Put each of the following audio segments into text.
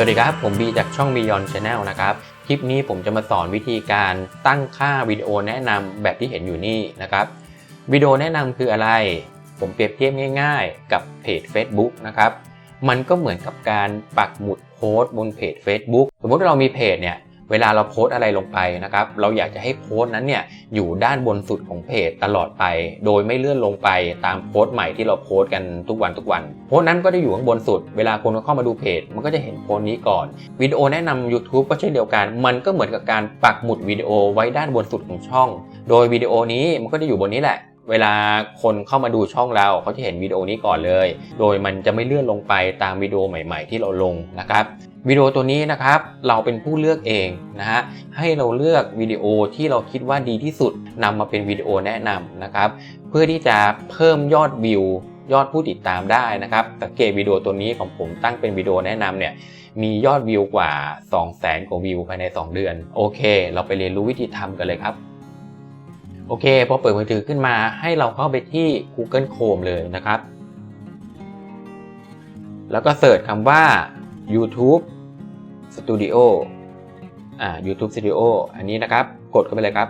สวัสดีครับ ผมบีจากช่อง Beyond Channel นะครับ คลิปนี้ผมจะมาสอนวิธีการตั้งค่าวิดีโอแนะนำแบบที่เห็นอยู่นี่นะครับ วิดีโอแนะนำคืออะไร ผมเปรียบเทียบง่าย ๆ กับเพจ Facebook นะครับ มันก็เหมือนกับการปักหมุดโพสต์บนเพจ Facebook สมมติเรามีเพจเนี่ย เวลาเราโพสอะไรลงไปนะครับ เราอยากจะให้โพสต์นั้นเนี่ยอยู่ด้านบนสุดของเพจตลอดไป โดยไม่เลื่อนลงไปตามโพสต์ใหม่ที่เราโพสต์กันทุกวันทุกวัน โพสต์นั้นก็จะอยู่ข้างบนสุด เวลาคนเข้ามาดูเพจ มันก็จะเห็นโพสต์นี้ก่อนวิดีโอแนะนำ YouTube ก็เช่นเดียวกัน มันก็เหมือนกับการปักหมุดวิดีโอไว้ด้านบนสุดของช่อง โดยวิดีโอนี้มันก็จะอยู่บนนี้แหละ เวลาคนเข้ามาดูช่องเราเขาจะเห็นวิดีโอนี้ก่อนเลย โดยมันจะไม่เลื่อนลงไปตามวิดีโอใหม่ ๆ ที่เราลงนะครับวิดีโอตัวนี้นะครับเราเป็นผู้เลือกเองนะฮะให้เราเลือกวิดีโอที่เราคิดว่าดีที่สุดนำมาเป็นวิดีโอแนะนำนะครับเพื่อที่จะเพิ่มยอดวิวยอดผู้ติดตามได้นะครับสังเกตวิดีโอตัวนี้ของผมตั้งเป็นวิดีโอแนะนำเนี่ยมียอดวิวกว่า 2 0 0 0 0 0กว่าวิวภายใน 2 เดือน โอเค เราไปเรียนรู้วิธีทำกันเลยครับ โอเค พอเปิดมือถือขึ้นมาให้เราเข้าไปที่ Google Chrome เลยนะครับ แล้วก็เสิร์ชคำว่า YouTube Studio อ่า YouTube Studio อันนี้นะครับ กดเข้าไปเลยครับ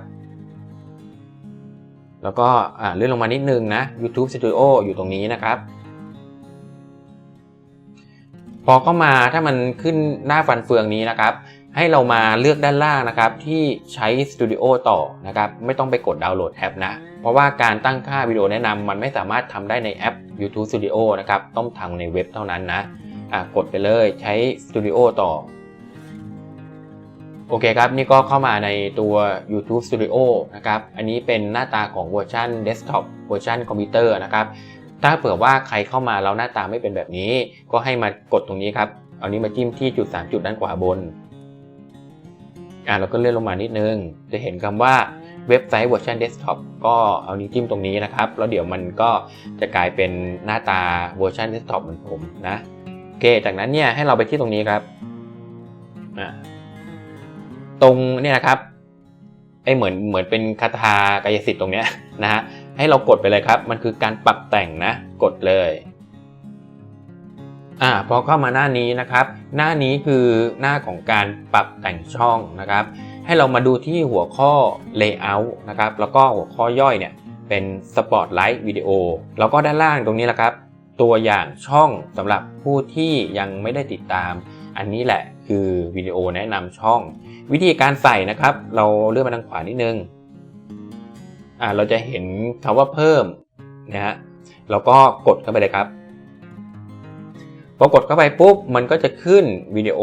แล้วก็อ่าเลื่อนลงมานิดนึงนะ YouTube Studio อยู่ตรงนี้นะครับ พอเข้ามาถ้ามันขึ้นหน้าฟันเฟืองนี้นะครับ ให้เรามาเลือกด้านล่างนะครับที่ใช้ Studio ต่อนะครับไม่ต้องไปกดดาวน์โหลดแอปนะ เพราะว่าการตั้งค่าวิดีโอแนะนำมันไม่สามารถทำได้ในแอป YouTube Studio นะครับต้องทำในเว็บเท่านั้นนะะกดไปเลยใช้ Studio ต่อโอเคครับ นี่ก็เข้ามาในตัว YouTube Studio นะครับ อันนี้เป็นหน้าตาของเวอร์ชันเดสก์ท็อปเวอร์ชันคอมพิวเตอร์นะครับ ถ้าเผื่อว่าใครเข้ามาแล้วหน้าตาไม่เป็นแบบนี้ ก็ให้มากดตรงนี้ครับ เอานี้มาจิ้มที่จุด 3 จุดด้านขวาบน อ่าเราก็เลื่อนลงมานิดนึง จะเห็นคำว่าเว็บไซต์เวอร์ชันเดสก์ท็อปก็เอานี้วจิ้มตรงนี้นะครับ แล้วเดี๋ยวมันก็จะกลายเป็นหน้าตาเวอร์ชันเดสก์ท็อปเหมือนผมนะโอเค จากนั้นเนี่ยให้เราไปที่ตรงนี้ครับอ่าตรงเนี่ยนะครับไอเหมือนเหมือนเป็นคาถากายสิทธิ์ตรงเนี้ยนะฮะให้เรากดไปเลยครับ มันคือการปรับแต่งนะ กดเลย อ่าพอเข้ามาหน้านี้นะครับ หน้านี้คือหน้าของการปรับแต่งช่องนะครับ ให้เรามาดูที่หัวข้อ layout นะครับ แล้วก็หัวข้อย่อยเนี่ยเป็น spotlight video แล้วก็ด้านล่างตรงนี้แหละครับ ตัวอย่างช่องสำหรับผู้ที่ยังไม่ได้ติดตาม อันนี้แหละคือวิดีโอแนะนำช่อง วิธีการใส่นะครับ เราเลื่อนมาทางขวานิดนึงอ่าเราจะเห็นคำว่าเพิ่มนะฮะแล้วก็กดเข้าไปเลยครับ พอกดเข้าไปปุ๊บมันก็จะขึ้นวิดีโอ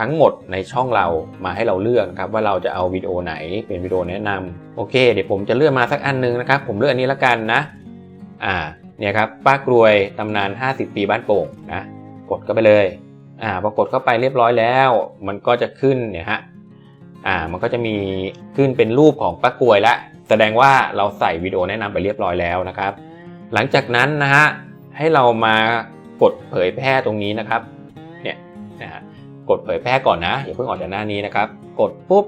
ทั้งหมดในช่องเรามาให้เราเลือกครับว่าเราจะเอาวิดีโอไหนเป็นวิดีโอแนะนำโอเค เดี๋ยวผมจะเลือกมาสักอันนึงนะครับ ผมเลือกอันนี้ละกันนะอ่าเนี่ยครับป้ากรวยตำนาน 50 ปีบ้านโป่งนะกดเข้าไปเลยอ่าพอกดเข้าไปเรียบร้อยแล้ว มันก็จะขึ้นเนี่ยฮะอ่ามันก็จะมีขึ้นเป็นรูปของป้ากรวยละแสดงว่าเราใส่วิดีโอแนะนำไปเรียบร้อยแล้วนะครับ หลังจากนั้นนะฮะให้เรามา กดเผยแพร่ตรงนี้นะครับ เนี่ยนะฮะกดเผยแพร่ก่อนนะอย่าเพิ่งออกจากหน้านี้นะครับ กดปุ๊บ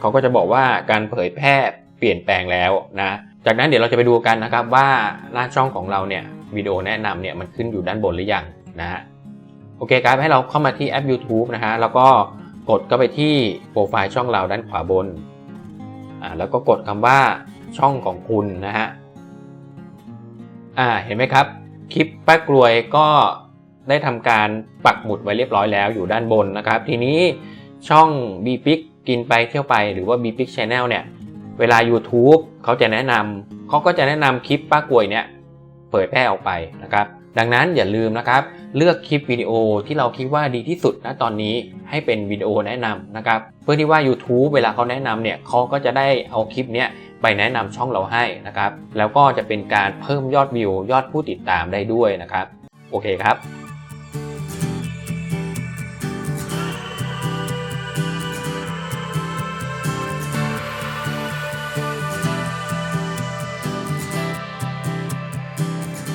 เขาก็จะบอกว่าการเผยแพร่เปลี่ยนแปลงแล้วนะ จากนั้นเดี๋ยวเราจะไปดูกันนะครับว่าหน้าช่องของเราเนี่ยวิดีโอแนะนำเนี่ยมันขึ้นอยู่ด้านบนหรือยังนะฮะโอเคครับให้เราเข้ามาที่แอป YouTube นะฮะแล้วก็กดเข้าไปที่โปรไฟล์ช่องเราด้านขวาบนอ่าแล้วก็กดคำว่าช่องของคุณนะฮะ อ่าเห็นไหมครับ คลิปป้ากลวยก็ได้ทำการปักหมุดไว้เรียบร้อยแล้วอยู่ด้านบนนะครับ ทีนี้ช่อง b p i c กินไปเที่ยวไปหรือว่า b p i c Channel เนี่ย เวลา YouTube เขาจะแนะนำเขาก็จะแนะนำคลิปป้ากลวยเนี่ยเผยแพร่ออกไปนะครับ ดังนั้นอย่าลืมนะครับ เลือกคลิปวิดีโอที่เราคิดว่าดีที่สุดณตอนนี้ให้เป็นวิดีโอแนะนำนะครับ เพื่อที่ว่า YouTube เวลาเขาแนะนำเนี่ยเขาก็จะได้เอาคลิปเนี้ยไปแนะนำช่องเราให้นะครับ แล้วก็จะเป็นการเพิ่มยอดวิวยอดผู้ติดตามได้ด้วยนะครับ โอเคครับ